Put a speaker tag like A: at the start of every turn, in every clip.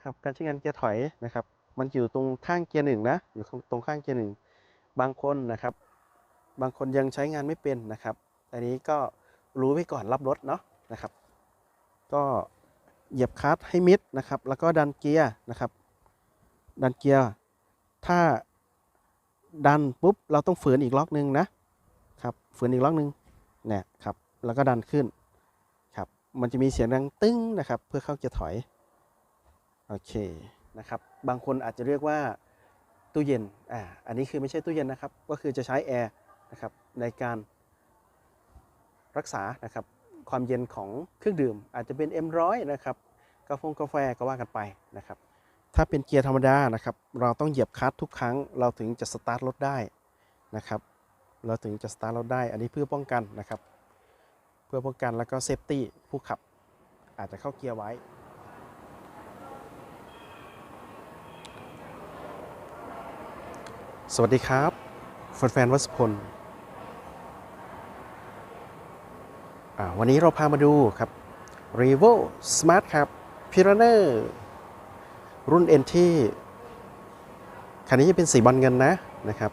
A: นะครับการใช้งานเกียร์ถอยนะครับ มันอยู่ตรงข้างเกียร์หนึ่งนะอยู่ตรงข้างเกียร์หนึ่งบางคนนะครับ บางคนยังใช้งานไม่เป็นนะครับอันนี้ก็รู้ไว้ก่อนรับรถเนาะนะครับ ก็เหยียบคลัตช์ให้มิดนะครับ แล้วก็ดันเกียร์นะครับ ดันเกียร์ถ้าดันปุ๊บเราต้องฝืนอีกล็อกหนึ่งนะครับฝืนอีกล็อกหนึ่งเนี่ยครับแล้วก็ดันขึ้นครับมันจะมีเสียงดังตึ้งนะครับ เพื่อเข้าเกียร์ถอย โอเคนะครับ บางคนอาจจะเรียกว่าตู้เย็น อ่า อันนี้คือไม่ใช่ตู้เย็นนะครับ ก็คือจะใช้แอร์นะครับในการรักษานะครับความเย็นของเครื่องดื่ม อาจจะเป็น M100 นะครับกาแฟกาแฟก็ว่ากันไปนะครับ ถ้าเป็นเกียร์ธรรมดานะครับ เราต้องเหยียบคลัตช์ทุกครั้ง เราถึงจะสตาร์ทรถได้นะครับ เราถึงจะสตาร์ทรถได้ อันนี้เพื่อป้องกันนะครับ เพื่อป้องกันแล้วก็เซฟตี้ผู้ขับ อาจจะเข้าเกียร์ไว้ สวัสดีครับแฟนๆวัสพลวันนี้เราพามาดูครับ r e v o Smart ครับ p i r a n e r รุ่น NT คันนี้จะเป็นสีบอลเงินนะนะครับ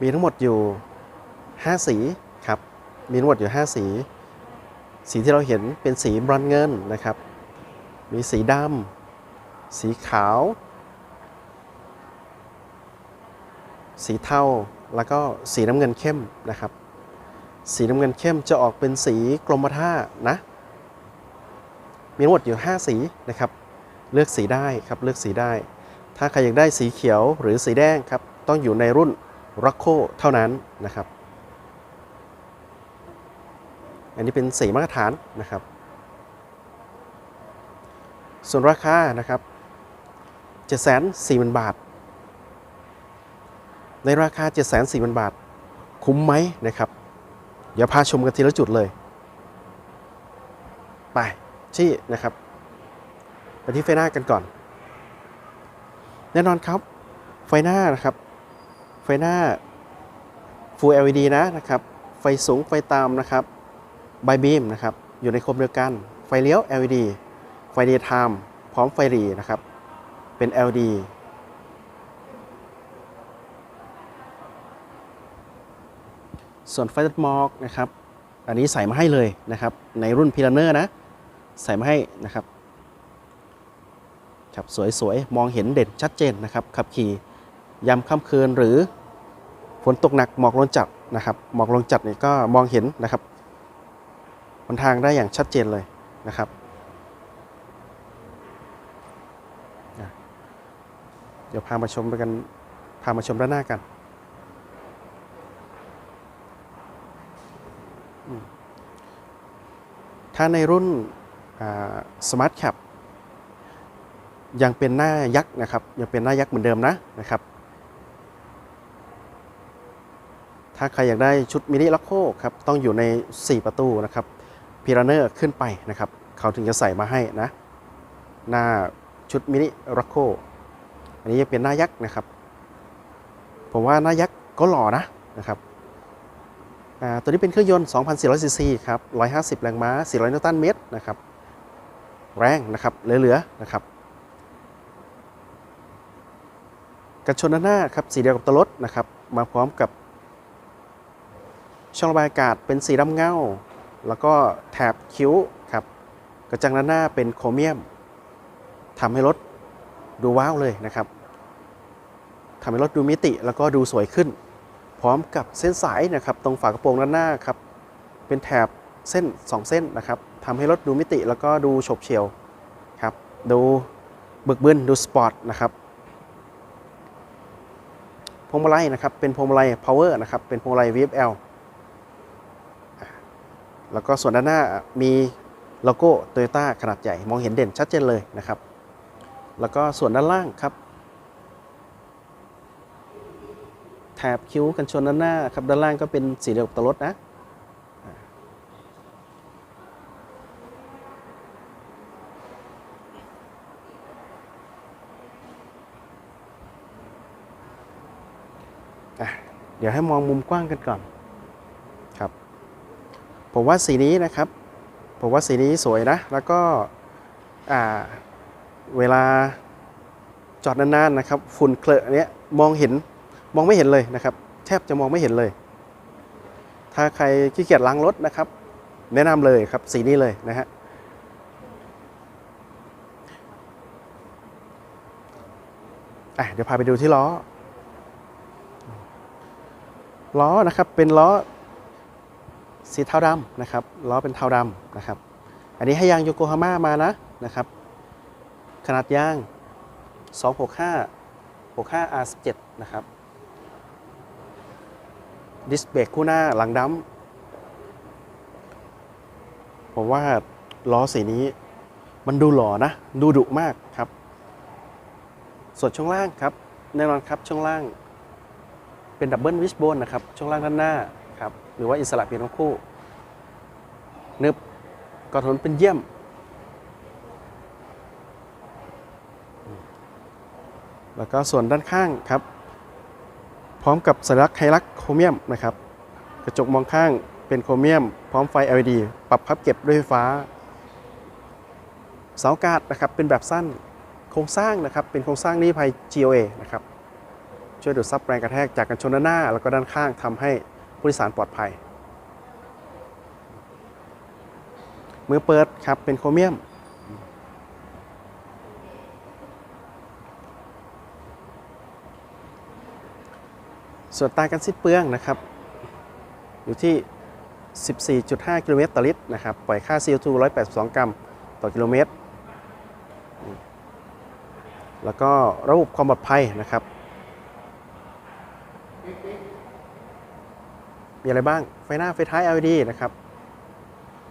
A: มีทั้งหมดอยู่ 5 สีครับ มีทั้งหมดอยู่ 5 สี สีที่เราเห็นเป็นสีบรอนเงินนะครับ มีสีดำสีขาว สีเทาแล้วก็สีน้ำเงินเข้มนะครับ สีน้ำเงินเข้มจะออกเป็นสีกรมท่านะ มีทั้งหมดอยู่ 5 สีนะครับ เลือกสีได้ครับเลือกสีได้ ถ้าใครอยากได้สีเขียวหรือสีแดงครับ ต้องอยู่ในรุ่น r o c c o เท่านั้นนะครับ อันนี้เป็นสีมาตรฐานนะครับ ส่วนราคานะครับ740,000 บาท ในราคา 740,000 บาท คุ้มไหมนะครับ เดี๋ยวพาชมกันทีละจุดเลย ไปที่นะครับ ไปที่ไฟหน้ากันก่อน แน่นอนครับ ไฟหน้านะครับ ไฟหน้า Full LED นะนะครับ ไฟสูงไฟตามนะครับไบบีมนะครับ อยู่ในโคมเดียวกัน ไฟเลี้ยว LED ไฟ daytime พร้อมไฟหรีนะครับ เป็น LED ส่วนไฟตัดหมอกนะครับ อันนี้ใส่มาให้เลยนะครับ ในรุ่นพิลเนอร์นะ ใส่มาให้นะครับครับสวยๆ มองเห็นเด่นชัดเจนนะครับ ขับขี่ยามค่ำคืนหรือฝนตกหนักหมอกลงจัดนะครับหมอกลงจัดนี่ก็มองเห็นนะครับบนทางได้อย่างชัดเจนเลยนะครับเดี๋ยวพามาชมไปกันพามาชมด้านหน้ากัน ถ้าในรุ่นสมาร์ทแคปยังเป็นหน้ายักษ์นะครับ ยังเป็นหน้ายักษ์เหมือนเดิมนะนะครับ ถ้าใครอยากได้ชุดมินิล็อกโคครับ ต้องอยู่ใน 4 ประตูนะครับพีรันเนอร์ขึ้นไปนะครับ เขาถึงจะใส่มาให้นะ หน้าชุดมินิล็อกโคอันนี้จะเป็นหน้ายักษ์นะครับ ผมว่าหน้ายักษ์ก็หล่อนะนะครับ ตัวนี้เป็นเครื่องยนต์ 2,400 ซีซีครับ 150 แรงม้า 400 นิวตันเมตรนะครับ แรงนะครับ เหลือๆนะครับกันชนาหน้าครับ สีเดียวกับตัวรถนะครับ มาพร้อมกับ ช่องระบายอากาศเป็นสีดำเงา แล้วก็แถบคิ้วครับ กระจังด้าหน้าเป็นโครเมียมทำให้รถดูว้าวเลยนะครับทำให้รถดูมิติแล้วก็ดูสวยขึ้น ร้อมกับเส้นสายนะครับตรงฝากระโปรงด้านหน้าครับเป็นแถบเส้น 2 เส้นนะครับทำให้รถดูมิติแล้วก็ดูโฉบเฉี่ยวครับดูบึกบึนดูสปอร์ตนะครับพวงมาลัยนะครับเป็นพวงมาลัย power นะครับเป็นพวงมาลัย VFL อะแล้วก็ส่วนด้านหน้ามีโลโก้ Toyota ขนาดใหญ่ มองเห็นเด่นชัดเจนเลยนะครับ แล้วก็ส่วนด้านล่างครับ แถ บคิ้วกันชนด้านหน้าครับด้านล่างก็เป็นสีเดียวกับตัวรถนะเดี๋ยวให้มองมุมกว้างกันก่อนครับ ผมว่าสีนี้นะครับ ผมว่าสีนี้สวยนะ แล้วก็เวลาจอดนานๆนะครับ ฝุ่นเคลอะเนี้ยมองเห็น มองไม่เห็นเลยนะครับ แทบจะมองไม่เห็นเลย ถ้าใครขี้เกียจล้างรถนะครับ แนะนำเลยครับสีนี้เลยนะฮะอะเดี๋ยวพาไปดูที่ล้อ ล้อนะครับเป็นล้อสีเทาดำนะครับล้อเป็นเทาดำนะครับ อันนี้ให้ยางโยโกฮาม่ามานะนะครับ ขนาดยาง 265 65 R17 นะครับ ดิสเบรกคู่หน้าหลังดัมผมว่าล้อสีนี้ มันดูหล่อนะ ดูดุมากครับ ส่วนช่วงล่างครับ แน่นอนครับช่วงล่าง เป็นดับเบิลวิชโบนนะครับ ช่วงล่างด้านหน้าครับ หรือว่าอิสระเพียงทั้งคู่ นึบกระทนเป็นเยี่ยมแล้วก็ส่วนด้านข้างครับ พร้อมกับสัญลักษณ์ไฮรักโครเมียมนะครับกระจกมองข้างเป็นโครเมียม พร้อมไฟ LED ปรับพับเก็บด้วยไฟฟ้า เสาอากาศนะครับเป็นแบบสั้นโครงสร้างนะครับเป็นโครงสร้างนิรภัย GOA นะครับช่วยดูดซับแรงกระแทกจากกันชนด้านหน้า แล้วก็ด้านข้างทำให้ผู้โดยสารปลอดภัยมือเปิดครับเป็นโครเมียม ส่วนตากันสิ้นเปลืองนะครับ อยู่ที่ 14.5 กิโลเมตรต่อลิตรนะครับ ปล่อยค่า CO2 182 กรัมต่อกิโลเมตร แล้วก็ระบบความปลอดภัยนะครับ มีอะไรบ้าง ไฟหน้าไฟท้าย LED นะครับ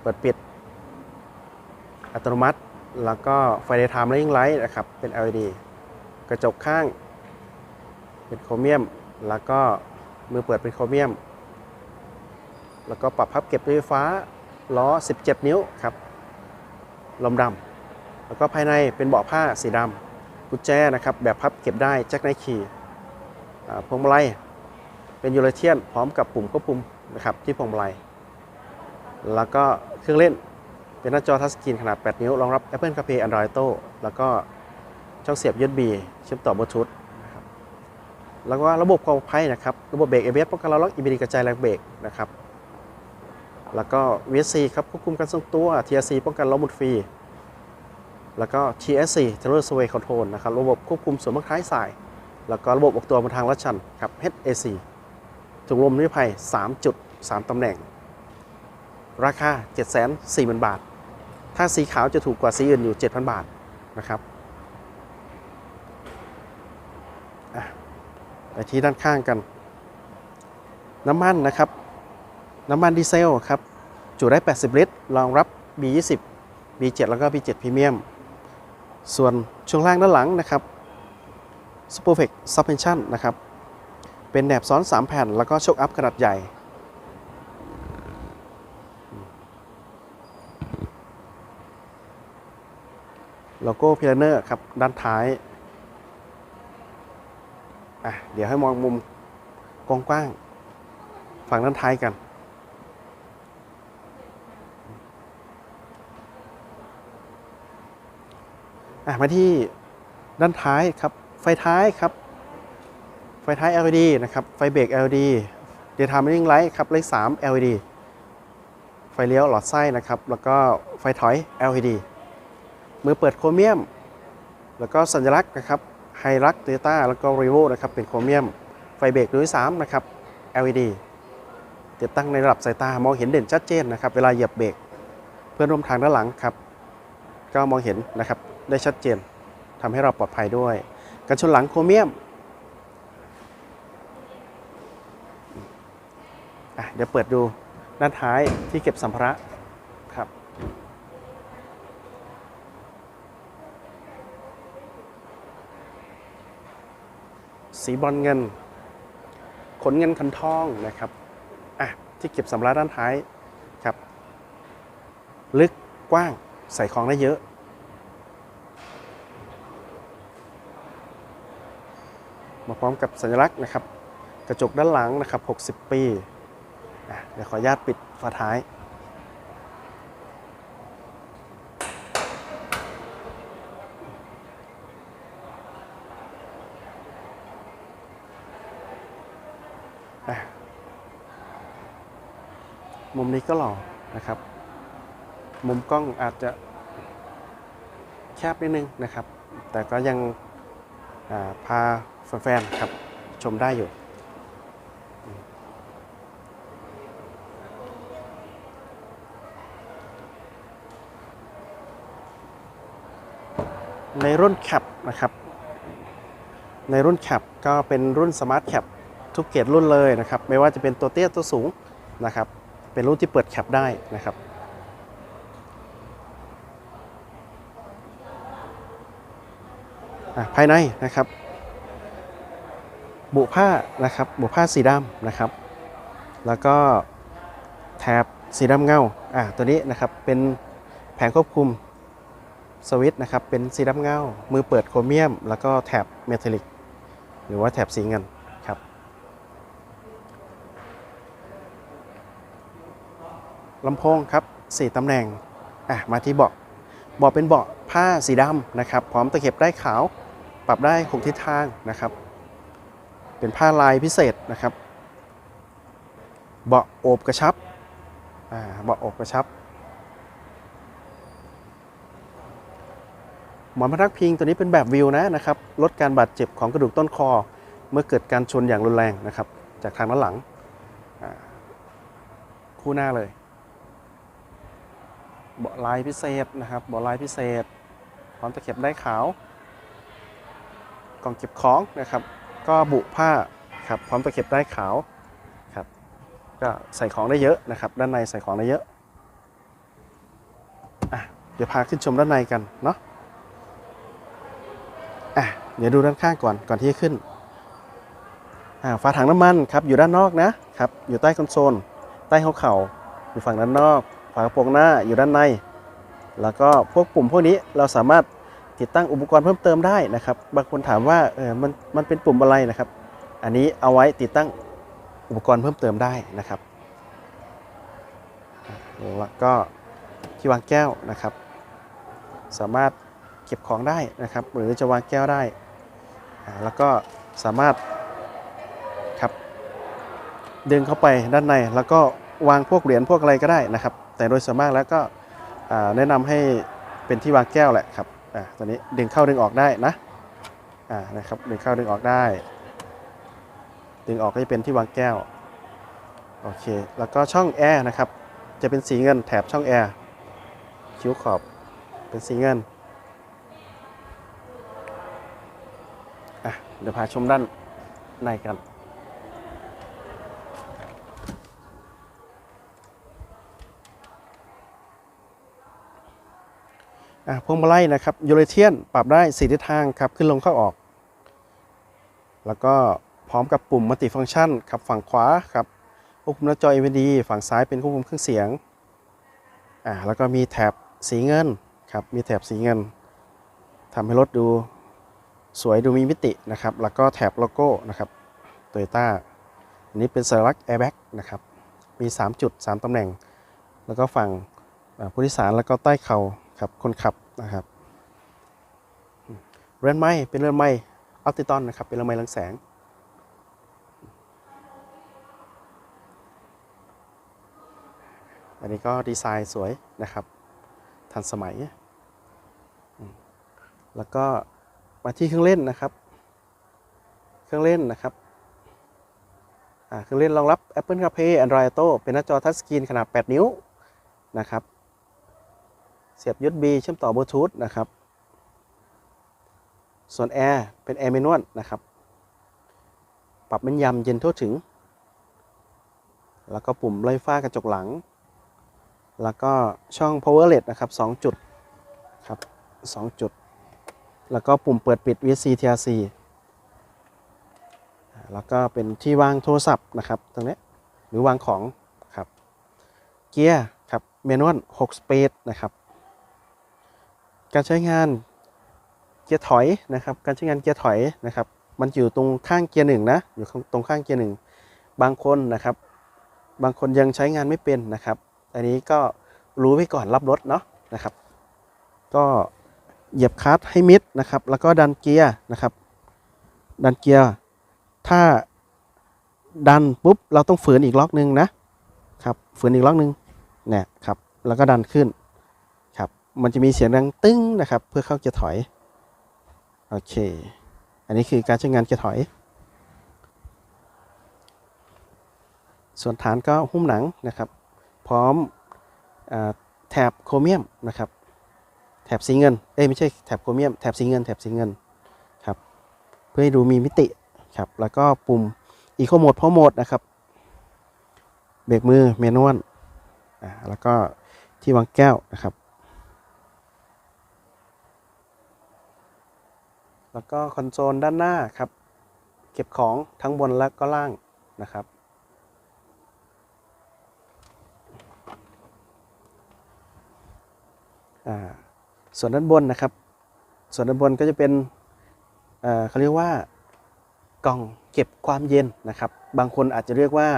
A: เปิดปิด อัตโนมัติ แล้วก็ไฟ daytime running light นะครับ เป็น LED กระจกข้าง เป็นโครเมียม แล้วก็มือเปิดเป็นโครเมียม แล้วก็ปรับพับเก็บด้วยไฟฟ้าล้อ 17 นิ้วครับลมดำแล้วก็ภายในเป็นเบาะผ้าสีดำกุญแจนะครับแบบพับเก็บได้แจ็คไนคีย์อ่พวงมาลัยเป็นยูเรเทียนพร้อมกับปุ่มควบคุมนะครับที่พวงมาลัยแล้วก็เครื่องเล่นเป็นหน้าจอทัชสกรีนขนาด 8 นิ้วรองรับ Apple CarPlay Android Auto แล้วก็ช่องเสียบ USB เชื่อมต่อบลูทูธ แล้วก็ระบบความปลอดภัยนะครับ ระบบเบรก ABS ป้องกันล้อล็อก EBD กระจายแรงเบรกนะครับ แล้วก็ VSC ครับควบคุมการทรงตัว TRC ป้องกันล้อหมุนฟรี แล้วก็ TSC Terror Sway Control นะครับ ระบบควบคุมส่วนบังท้ายสาย แล้วก็ระบบออกตัวบนทางลัดชันครับ HAC ถุงลมนิรภัย 3 จุด 3 ตำแหน่ง ราคา 740,000 บาท ถ้าสีขาวจะถูกกว่าสีอื่นอยู่ 7,000 บาทนะครับ ไปที่ด้านข้างกัน น้ำมันนะครับ น้ำมันดีเซลครับ จุได้ 80 ลิตร รองรับ B20 B7 แล้วก็ B7 Premium ส่วนช่วงล่างด้านหลังนะครับ Superflex Suspension นะครับ เป็นแหนบซ้อน 3 แผ่น แล้วก็โชคอัพขนาดใหญ่โลโก้พิลเนอร์ครับ ด้านท้าย อะเดี๋ยวให้มองมุมกว้างๆฝั่งด้านท้ายกันอะมาที่ด้านท้ายครับ ไฟท้ายครับ ไฟท้าย LED นะครับ ไฟเบรก LED เดี๋ย์ไทม์ running light ครับเลข3 LED ไฟเลี้ยวหลอดไส้นะครับ แล้วก็ไฟถอย LED มือเปิดโครเมียม แล้วก็สัญลักษณ์นะครับ ไฮรักเตต้าแล้วก็รีโวนะครับเป็นโครเมียม ไฟเบรกด้วย3นะครับ LED ติดตั้งในระดับสายตามองเห็นเด่นชัดเจนนะครับ เวลาเหยียบเบรกเพื่อนร่วมทางด้านหลังครับ ก็มองเห็นนะครับได้ชัดเจนทำให้เราปลอดภัยด้วยกันชนหลังโครเมียมเดี๋ยวเปิดดูด้านท้ายที่เก็บสัมภาระครับ สีบอลเงิน ขนเงินขันทองนะครับอะที่เก็บสัมภาระด้านท้ายครับ ลึกกว้างใส่ของได้เยอะ มาพร้อมกับสัญลักษณ์นะครับ กระจกด้านหลังนะครับ 60 ปีอะเดี๋ยวขออนุญาตปิดฝาท้าย มุมนี้ก็หล่อนะครับ มุมกล้องอาจจะแคบนิดนึงนะครับ แต่ก็ยังาพาแฟนๆครับชมได้อยู่ ในรุ่นแคปนะครับ ในรุ่นแคปก็เป็นรุ่นสมาร์ทแคปทุกเกรดรุ่นเลยนะครับ ไม่ว่าจะเป็นตัวเตี้ยตัวสูงนะครับ เป็นรุ่นที่เปิดแคปได้นะครับภายในนะครับ บุผ้านะครับ บุผ้าสีดำนะครับ แล้วก็แถบสีดำเงาอะตัวนี้นะครับเป็นแผงควบคุมสวิตช์นะครับเป็นสีดำเงา มือเปิดโครเมียม แล้วก็แถบเมทัลลิก หรือว่าแถบสีเงินครับ ลำโพงครับสี่ตำแหน่งอะมาที่เบาะเบาะเป็นเบาะผ้าสีดำนะครับ พร้อมตะเข็บได้ขาว ปรับได้6ทิศทางนะครับ เป็นผ้าลายพิเศษนะครับ เบาะโอบกระชับอ่าเบาะโอบกระชับหมอนพนักพิงตัวนี้เป็นแบบวิวนะนะครับลดการบาดเจ็บของกระดูกต้นคอ เมื่อเกิดการชนอย่างรุนแรงนะครับ จากทางด้านหลัง คู่หน้าเลย เบาะลายพิเศษนะครับเบาะลายพิเศษ พร้อมตะเข็บได้ขาว กล่องเก็บของนะครับ ก็บุผ้าครับพร้อมตะเข็บได้ขาวครับ ก็ใส่ของได้เยอะนะครับ ด้านในใส่ของได้เยอะอะเดี๋ยวพาขึ้นชมด้านในกันเนาะอะเดี๋ยวดูด้านข้างก่อนก่อนที่จะขึ้นอ่าฝาถังน้ำมันครับอยู่ด้านนอกนะครับ อยู่ใต้คอนโซลใต้หัวเข่าอยู่ฝั่งด้านนอก ฝากระโปรงหน้าอยู่ด้านใน แล้วก็พวกปุ่มพวกนี้เราสามารถติดตั้งอุปกรณ์เพิ่มเติมได้นะครับ บางคนถามว่าเออมันมันเป็นปุ่มอะไรนะครับ อันนี้เอาไว้ติดตั้งอุปกรณ์เพิ่มเติมได้นะครับแล้วก็ที่วางแก้วนะครับ สามารถเก็บของได้นะครับ หรือจะวางแก้วได้ แล้วก็สามารถครับดึงเข้าไปด้านในแล้วก็วางพวกเหรียญพวกอะไรก็ได้นะครับ แต่โดยส่วนมากแล้วก็แนะนำให้เป็นที่วางแก้วแหละครับอ่าตัวนี้ดึงเข้าดึงออกได้นะอ่านะครับดึงเข้าดึงออกได้ ดึงออกก็จะเป็นที่วางแก้วโอเคแล้วก็ช่องแอร์นะครับจะเป็นสีเงินแถบช่องแอร์คิ้วขอบเป็นสีเงินอะเดี๋ยวพาชมด้านในกัน พวงมาลัยนะครับยูเรเทียนปรับได้4ทิศทางครับขึ้นลงเข้าออก แล้วก็พร้อมกับปุ่มมัลติฟังก์ชันครับฝั่งขวาครับควบคุมหน้าจอ LED ฝั่งซ้ายเป็นควบคุมเครื่องเสียงอ่าแล้วก็มีแถบสีเงินครับมีแถบสีเงินทำให้รถดูสวยดูมีมิตินะครับ แล้วก็แถบโลโก้นะครับโตโยต้าอันนี้เป็นสัญลักษณ์แอร์แบ็กนะครับมี 3 จุด 3 ตำแหน่ง แล้วก็ฝั่งผู้โดยสารแล้วก็ใต้เข่า ครับคนขับนะครับเรือนไม้เป็นเรือนไม้อัลติตอนนะครับ เป็นเรือนไม้ลังแสง อันนี้ก็ดีไซน์สวยนะครับ ทันสมัย แล้วก็มาที่เครื่องเล่นนะครับ เครื่องเล่นนะครับเครื่องเล่นรองรับ Apple CarPlay Android Auto เป็นหน้าจอทัชสกรีนขนาด 8 นิ้วนะครับ เสียบ USB เชื่อมต่อบลูทูธนะครับ ส่วนแอร์เป็นแอร์แมนวลนะครับ ปรับแม่นยำเย็นทั่วถึง แล้วก็ปุ่มไล่ฟ้ากระจกหลัง แล้วก็ช่อง power LED นะครับ 2 จุดครับ 2 จุด แล้วก็ปุ่มเปิดปิด VC TRC อ่าแล้วก็เป็นที่วางโทรศัพท์นะครับ ตรงนี้หรือวางของครับ เกียร์ครับเมนวล6 speed นะครับ การใช้งานเกียร์ถอยนะครับ การใช้งานเกียร์ถอยนะครับ มันอยู่ตรงข้างเกียร์หนึ่งนะ อยู่ตรงข้างเกียร์หนึ่งบางคนนะครับ บางคนยังใช้งานไม่เป็นนะครับ อันนี้ก็รู้ไว้ก่อนรับรถเนาะนะครับ ก็เหยียบคลัตช์ให้มิดนะครับ แล้วก็ดันเกียร์นะครับ ดันเกียร์ ถ้าดันปุ๊บเราต้องฝืนอีกล็อกหนึ่งนะครับ ฝืนอีกล็อกหนึ่งเนี่ยครับ แล้วก็ดันขึ้น มันจะมีเสียงดังตึ้งนะครับ เพื่อเข้าเกียร์ถอย โอเค อันนี้คือการใช้งานเกียร์ถอย ส่วนฐานก็หุ้มหนังนะครับ พร้อมอแถบโครเมียมนะครับ แถบสีเงิน เอ้ยไม่ใช่แถบโครเมียม แถบสีเงิน แถบสีเงินครับ เพื่อให้ดูมีมิติครับ แล้วก็ปุ่ม Eco Mode พ o โหมดนะครับ เบรกมือเมนวลอ่าแล้วก็ที่วางแก้วนะครับ แล้วก็คอนโซลด้านหน้าครับ เก็บของทั้งบนและก็ล่างนะครับ ส่วนด้านบนนะครับ ส่วนด้านบนก็จะเป็นเขาเรียกว่ากล่องเก็บความเย็นนะครับ บางคนอาจจะเรียกว่า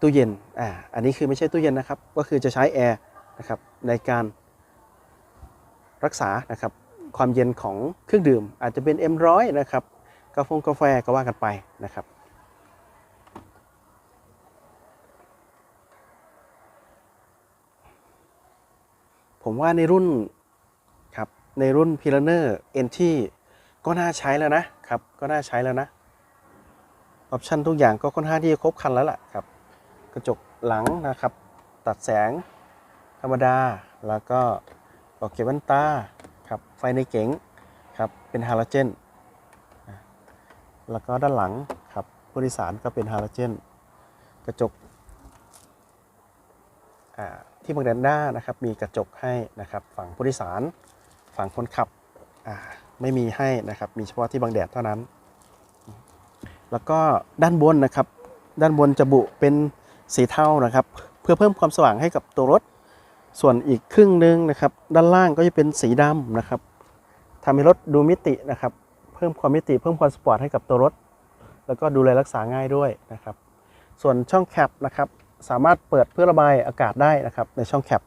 A: ตู้เย็น อ่า อันนี้คือไม่ใช่ตู้เย็นนะครับ ก็คือจะใช้แอร์นะครับในการรักษานะครับ ความเย็นของเครื่องดื่ม อาจจะเป็น M100 นะครับกาแฟกาแฟก็ว่ากันไปนะครับผมว่าในรุ่นครับในรุ่น p i l a n e r n t ก็น่าใช้แล้วนะครับก็น่าใช้แล้วนะออปชันทุกอย่างก็ค่อนข้างที่จะครบครันแล้วล่ะครับกระจกหลังนะครับ ตัดแสงธรรมดา แล้วก็ออกเก็บแว่นตา ไฟในเก๋งครับเป็นฮาโลเจน แล้วก็ด้านหลังครับผู้โดยสารก็เป็นฮาโลเจน กระจกที่บังแดนหน้านะครับมีกระจกให้นะครับฝั่งผู้โดยสารฝั่งคนขับไม่มีให้นะครับมีเฉพาะที่บังแดดเท่านั้น แล้วก็ด้านบนนะครับด้านบนจะบุเป็นสีเทานะครับ เพื่อเพิ่มความสว่างให้กับตัวรถ ส่วนอีกครึ่งหนึ่งนะครับ ด้านล่างก็จะเป็นสีดำนะครับ ทำให้รถดูมิตินะครับ เพิ่มความมิติเพิ่มความสปอร์ตให้กับตัวรถ แล้วก็ดูแลรักษาง่ายด้วยนะครับ ส่วนช่องแคปนะครับ สามารถเปิดเพื่อระบายอากาศได้นะครับ ในช่องแคป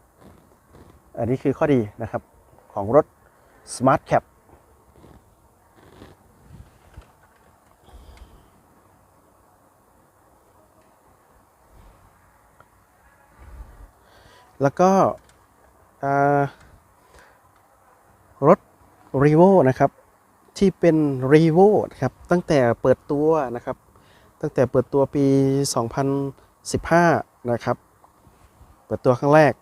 A: อันนี้คือข้อดีนะครับของรถ Smart Cap แล้วก็อ่า r e v o นะครับ ที่เป็น r e v o นะครับ ตั้งแต่เปิดตัวนะครับ ตั้งแต่เปิดตัวปี 2015 นะครับ เปิดตัวครั้งแรก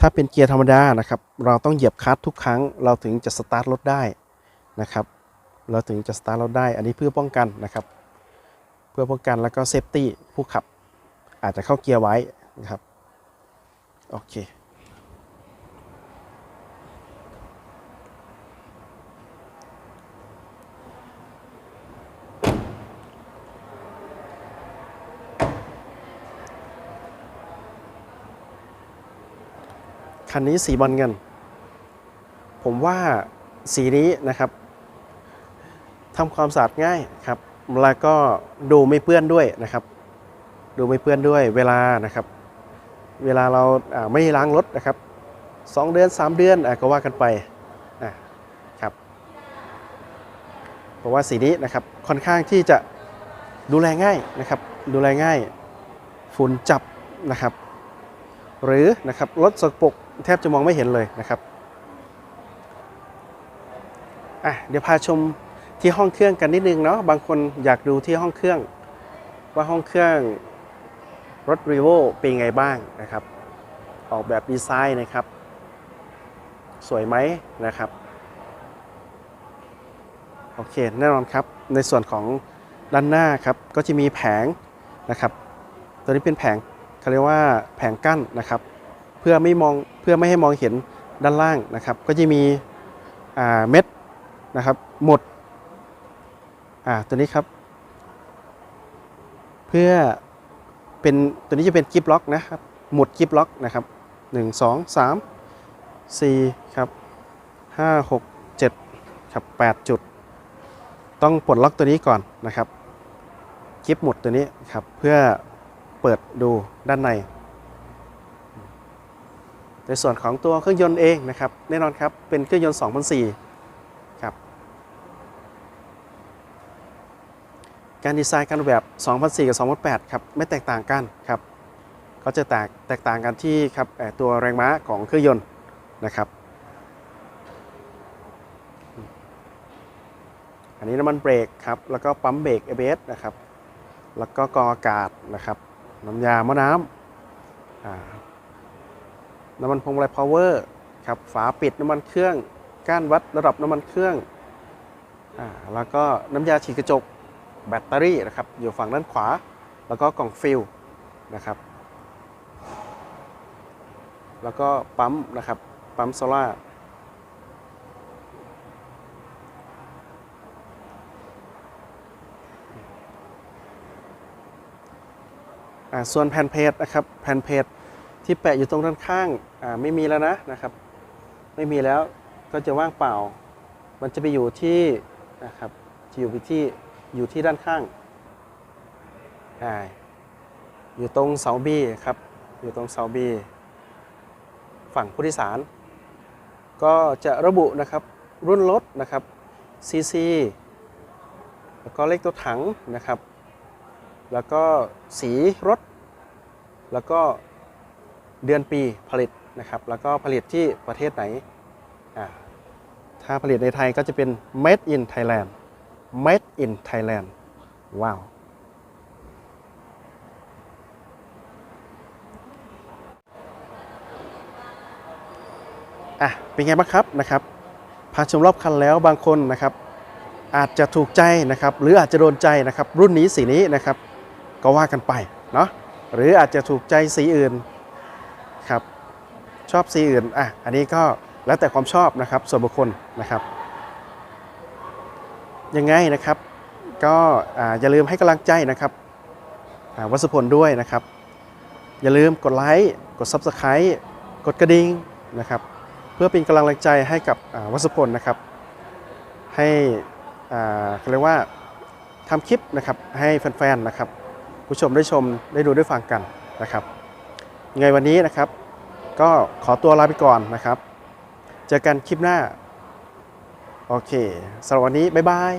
A: ถ้าเป็นเกียร์ธรรมดานะครับ เราต้องเหยียบคลัตช์ทุกครั้ง เราถึงจะสตาร์ทรถได้นะครับ เราถึงจะสตาร์ทรถได้ อันนี้เพื่อป้องกันนะครับ เพื่อป้องกันแล้วก็เซฟตี้ผู้ขับ อาจจะเข้าเกียร์ไว้นะครับ โอเค คันนี้สีบอลเงิน ผมว่าสีนี้นะครับทำความสะอาดง่ายครับแล้วก็ดูไม่เปื้อนด้วยนะครับ ดูไม่เปื้อนด้วยเวลานะครับ เวลาเราาไม่ล้างรถนะครับสองเดือน 3 เดือนอก็ว่ากันไปอะครับเพราะว่าสีนี้นะครับค่อนข้างที่จะดูแลง่ายนะครับ ดูแลง่ายฝุ่นจับนะครับ หรือนะครับรถสกปรก แทบจะมองไม่เห็นเลยนะครับอะเดี๋ยวพาชมที่ห้องเครื่องกันนิดนึงเนาะบางคนอยากดูที่ห้องเครื่อง ว่าห้องเครื่องรถ r e v o เป็นไงบ้างนะครับ ออกแบบดีไซน์นะครับ สวยไหมนะครับโอเคแน่นอนครับในส่วนของด้านหน้าครับก็จะมีแผงนะครับ ตัวนี้เป็นแผงเขาเรียกว่าแผงกั้นนะครับ เพื่อไม่มองเพื่อไม่ให้มองเห็นด้านล่างนะครับ ก็จะมีเม็ดนะครับหมดตัวนี้ครับ เพื่อเป็นตัวนี้จะเป็นกิฟล็อกนะครับหมดกิฟล็อกนะครับ 1 2 3 4ครับ5 6 7ครับ8จุด ต้องปลดล็อกตัวนี้ก่อนนะครับกิฟหมดตัวนี้ครับเพื่อเปิดดูด้านใน ในส่วนของตัวเครื่องยนต์เองนะครับแน่นอนครับเป็นเครื่องยนต์2004ครับการดีไซน์การออกแบบ2004กับ2008ครับไม่แตกต่างกันครับเขาจะแตกแตกต่างกันที่ครับตัวแรงม้าของเครื่องยนต์นะครับอันนี้น้ำมันเบรกครับแล้วก็ปั๊มเบรก ABS นะครับแล้วก็กรองอากาศนะครับน้ำยาหม้อน้ำ น้ำมันพวงมาลัยพาวเวอร์ครับฝาปิดน้ำมันเครื่อง ก้านวัดระดับน้ำมันเครื่องอ่าแล้วก็น้ำยาฉีดกระจกแบตเตอรี่นะครับอยู่ฝั่งด้านขวา แล้วก็กล่องฟิลนะครับ แล้วก็ปั๊มนะครับปั๊มโซล่าอ่าส่วนแผ่นเพจนะครับแผ่นเพจ ที่แปะอยู่ตรงด้านข้างอ่าไม่มีแล้วนะนะครับ ไม่มีแล้วก็จะว่างเปล่า มันจะไปอยู่ที่นะครับจะอยู่ที่อยู่ที่ด้านข้างอ่าอยู่ตรงเสาบีครับ อยู่ตรงเสาบีฝั่งผู้โดยสาร ก็จะระบุนะครับรุ่นรถนะครับซีซีแล้วก็เลขตัวถังนะครับ แล้วก็สีรถ แล้วก็ เดือนปีผลิตนะครับ แล้วก็ผลิตที่ประเทศไหน ถ้าผลิตในไทยก็จะเป็น made in Thailand made in Thailand ว้าว อะ เป็นไงบ้างครับนะครับพาชมรอบคันแล้วบางคนนะครับ อาจจะถูกใจนะครับ หรืออาจจะโดนใจนะครับ รุ่นนี้สีนี้นะครับ ก็ว่ากันไปเนาะหรืออาจจะถูกใจสีอื่น ชอบสีอื่นอะอันนี้ก็แล้วแต่ความชอบนะครับส่วนบุคคลนะครับ ยังไงนะครับ ก็อ่าอย่าลืมให้กำลังใจนะครับวัสพลด้วยนะครับ อย่าลืมกดไลค์กด Subscribe กดกระดิ่งนะครับ เพื่อเป็นกำลังใจให้กับวัสพลนะครับ ให้อ่าเขาเรียกว่าทำคลิปนะครับให้แฟนๆนะครับ ผู้ชมได้ชมได้ดูได้ฟังกันนะครับยังไงวันนี้นะครับ ก็ขอตัวลาไปก่อนนะครับ เจอกันคลิปหน้า โอเคสำหรับวันนี้ บ๊ายบาย